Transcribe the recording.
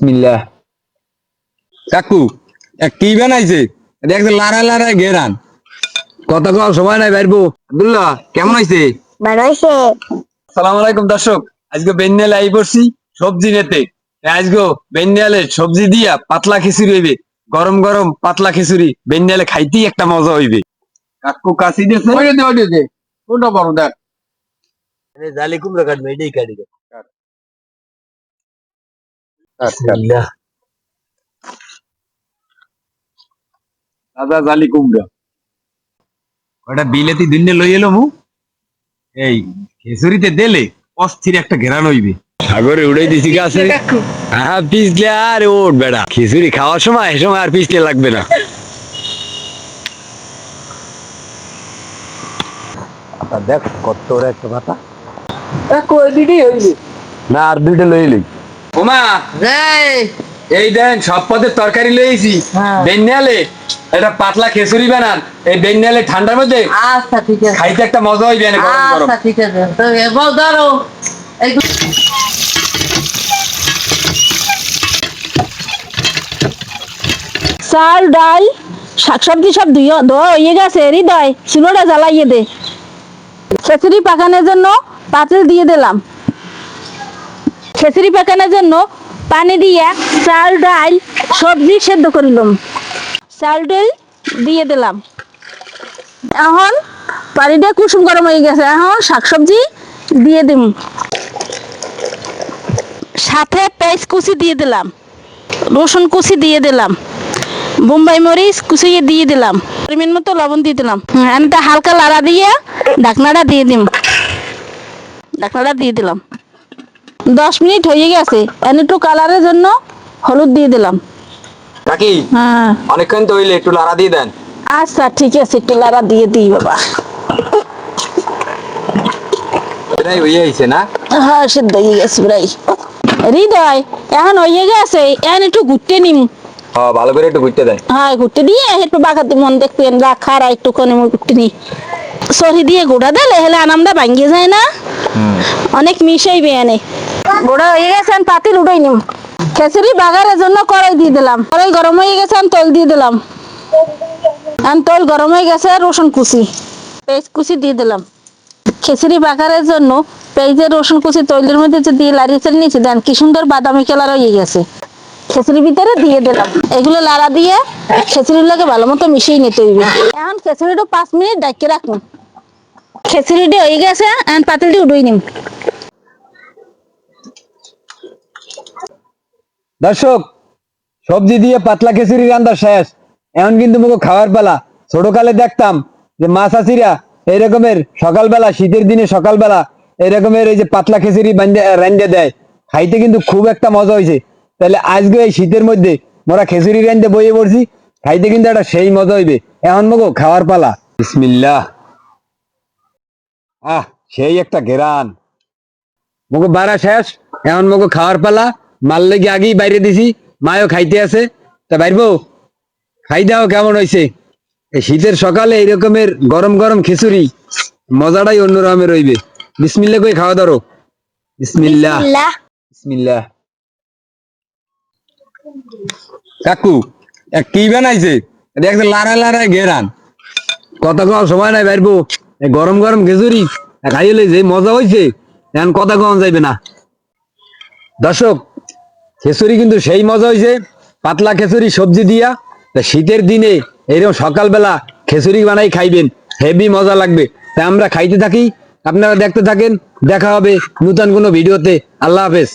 বিসমিল্লাহ। কাকু কি বানাইছে? দেখছে লারা লারা ঘেরান কত কম সময় নাই বাইরবো। আব্দুল্লাহ কেমন হয়েছে বানাইছে সালাম আলাইকুম দর্শক আজকে বেন্যালে আই পড়ছি সবজি নেতে। আজকে বেন্যালে সবজি দিয়া পাতলা খিচুড়ি হইবে। গরম গরম পাতলা খিচুড়ি বেন্যালে খাইতেই একটা মজা হইবে। কাকু কাশি দিয়েছে? ওইটা দে ওইটা দে কোনটা বড় দেখ। জালি কুমড়ো কাটবে এটাই কাটি দে দাদা জালি কুমড়া। ওটা বিলেতি দিনে লই এলো মু? এই খিচুড়িতে দিলে অস্থির একটা ঘেরান হইবে। সাগরে উড়াই দিছি গাছে। হ্যাঁ পিছলে আর ওঠ বেড়া। খিচুড়ি খাওয়ার সময় এ সময় আর পিছলে লাগবে না। দেখ কত একটা পাতা কই দিদি হইলি না আর দুইটা লই লই ওমা এই। এই দেন সব পদের তরকারি লইছি। হ্যাঁ। বেন্যালে এটা পাতলা খিচুড়ি বানান। এই বেন্যালে ঠান্ডার মধ্যে আচ্ছা ঠিক আছে। খাইতে একটা মজা হইবে না গরম গরম। আচ্ছা ঠিক আছে। তো এবার ধরো। চাল ডাল শাকসবজি সব ধুয়ে ধোয়া হয়ে গেছে হৃদয়। চুলোটা জ্বালাইয়ে দে। খিচুড়ি পাকানোর জন্য পাতিল দিয়ে দিলাম। খিচুড়ি পাকানোর জন্য পানি দিয়ে চাল, ডাল, সবজি সেদ্ধ করিলাম চাল, ডাল দিয়ে দিলাম। এখন পানিটা কুসুম গরম হয়ে গেছে। এখন শাকসবজি দিয়ে দিম। সাথে পেঁয়াজ কুচি দিয়ে দিলাম। রসুন কুচি দিয়ে দিলাম। বোম্বাই মরিচ কুচিয়ে দিয়ে দিলাম। পরিমাণ মতো লবণ দিয়ে দিলাম। এটা হালকা লাড়া দিয়ে ঢাকনাটা দিয়ে দিম। ঢাকনাটা দিয়ে দিলাম। দশ মিনিট হয়ে গেছে। একটু কালারের জন্য হলুদ দিয়ে দিলাম। কাকি হ্যাঁ। অনেকক্ষণ তো হইলে একটু লাড়া দিয়ে দেন। আচ্ছা ঠিক আছে একটু লাড়া দিয়ে দিই বাবা। হয়ে আইছে না? হ্যাঁ সিদ্ধ হয়ে গেছে প্রায়। হৃদয় এখন হয়ে গেছে এখন একটু ঘুরতে নিম। হ্যাঁ ভালো করে একটু ঘুরতে দেন। হ্যাঁ ঘুরতে দিয়ে একটু বাগাতে মন দেখবেন রাখার একটু কোনে ঘুরতে নি। সরি দিয়ে গোড়া দিলে হেলে আনামটা ভাঙ্গে যায় না। অনেক মিশাইবে এনে। হয়ে পাতিল উঠাই নিম। বাগারের জন্য কড়াই দিয়ে দিলাম। কড়াই গরম হয়ে গেছে, আমি তেল দিয়ে দিলাম। তেল গরম হয়ে গেছে, রসুন কুচি। পেঁয়াজ কুচি দিয়ে দিলাম। বাগারের জন্য পেঁয়াজের রসুন কুচি তৈলের মধ্যে যে দিয়ে লাড়িয়ে চালিয়ে নিয়েছি, দেন কি সুন্দর বাদামি কালার হয়ে গেছে। খিচুড়ির ভিতরে দিয়ে দিলাম। এগুলো লাড়া দিয়ে খিচুড়ির লাগে ভালো মতো মিশিয়ে নিতে হইবে এখন খিচুড়িটা পাঁচ মিনিট ডাকিয়ে রাখুন খিচুড়িটা হয়ে গেছে এখন পাতিলটি উড়িয়ে নিম। দর্শক, সবজি দিয়ে পাতলা খিচুড়ি রান্না শেষ। এখন কিন্তু মুখে খাওয়ার পালা। ছোটকালে দেখতাম যে মাছ আসিরা এই রকমের সকালবেলা, শীতের দিনে সকালবেলা এই রকমের এই যে পাতলা খিচুড়ি রান্ধে দেয়। খাইতে কিন্তু খুব একটা মজা হয়েছে তাহলে আজকে এই শীতের মধ্যে মোরা খিচুড়ি রান্ধে বইয়ে পড়ছি। খাইতে কিন্তু একটা সেই মজা হইবে। এখন মগো খাওয়ার পালা। বিসমিল্লাহ। আহ, সেই একটা ঘেরান। মগো বাড়া শেষ। এখন মগো খাওয়ার পালা মাল লেগে আগেই বাইরে দিছি মায়ও খাইতে আছে। তা বাইরবো খাই দাও কেমন হয়েছে এই শীতের সকালে এই রকমের গরম গরম খিচুড়ি মজাটাই অন্য রকমের রইবে। বিসমিল্লা কই খাওয়া ধরো। বিসমিল্লাহ বিসমিল্লাহ কাকু কি বানাইছে? দেখছে লারা লারা ঘেরান। কত কম সময় নাই বাইরবো। গরম গরম খিচুড়ি খাইলে যে মজা হয়েছে এখন কথা কম যাইবে না। দর্শক খিচুড়ি কিন্তু সেই মজা হয়েছে পাতলা খিচুড়ি সবজি দিয়া, তা শীতের দিনে এইরকম সকালবেলা খিচুড়ি বানাই খাইবেন, হেভি মজা লাগবে। তাই আমরা খাইতে থাকি, আপনারা দেখতে থাকেন, দেখা হবে নতুন কোনো ভিডিওতে। আল্লাহ হাফেজ।